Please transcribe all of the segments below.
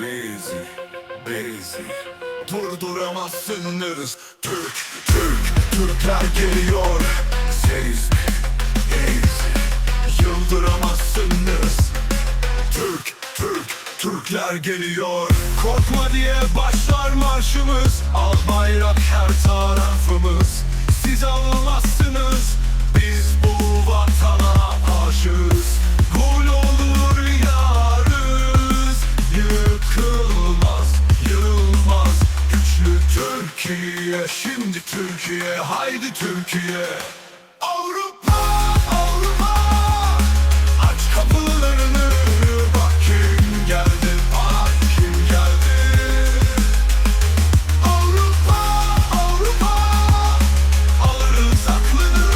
Bizi, bizi Durduramazsınız Türk, Türk, Türkler geliyor. Siz bizi Yıldıramazsınız Türk, Türk, Türkler geliyor. Korkma diye başlar marşımız. Al Türkiye Şimdi Türkiye Haydi Türkiye. Avrupa, Avrupa Aç kapılarını Bak kim geldi Bak kim geldi. Avrupa, Avrupa Alırız aklını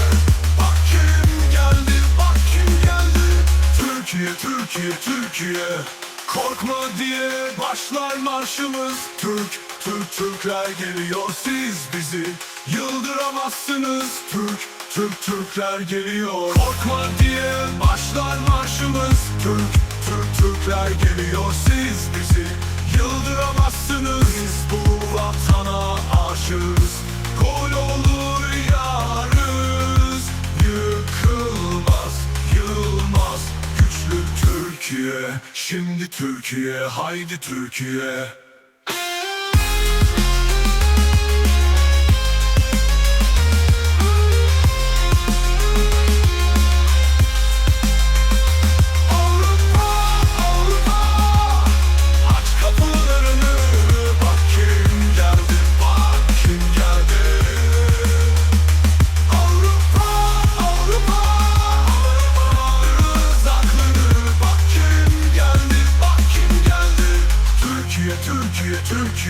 Bak kim geldi Bak kim geldi. Türkiye, Türkiye, Türkiye Korkma diye başlar marşımız. Türk, Türk, Türkler geliyor Siz bizi yıldıramazsınız. Türk, Türk, Türkler geliyor. Korkma diye başlar marşımız. Türk, Türk, Türkler geliyor Siz bizi yıldıramazsınız. Biz bu vatana aşığız. Gol olur yarız. Yıkılmaz, yılmaz. Güçlü Türkiye Şimdi Türkiye Haydi Türkiye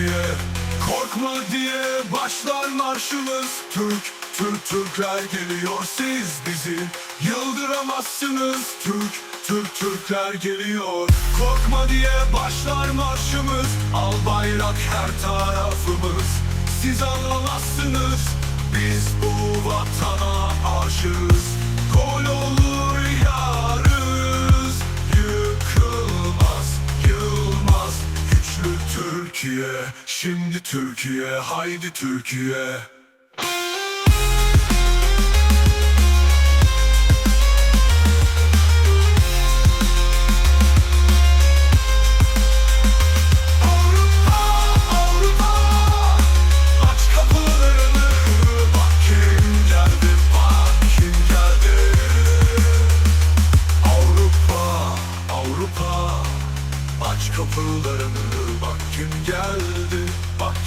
Türkiye Korkma diye başlar marşımız Türk, Türk, Türkler geliyor Siz bizi yıldıramazsınız. Türk, Türk, Türkler geliyor. Korkma diye başlar marşımız Al bayrak her tarafımız. Siz anlamazsınız Biz bu vatana aşığız. Gol olur Şimdi Türkiye Haydi Türkiye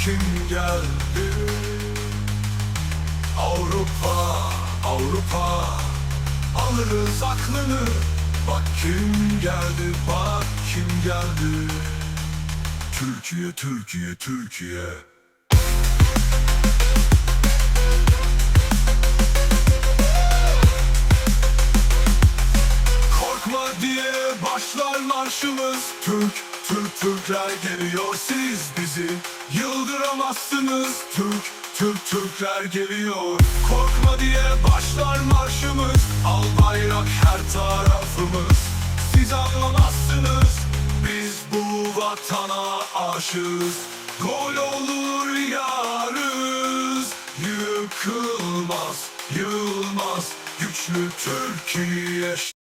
Geldi? Avrupa, Avrupa. Alırız aklını. Bak kim geldi Bak kim geldi. Türkiye, Türkiye, Türkiye. Korkma diye başlar marşımız. Türk, Türk, Türkler geliyor Siz bizi yıldıramazsınız. Türk, Türk, Türkler geliyor. Korkma diye başlar marşımız Al bayrak her tarafımız. Siz anlamazsınız Biz bu vatana aşığız. Gol olur yarız Yıkılmaz, yılmaz. Güçlü Türkiye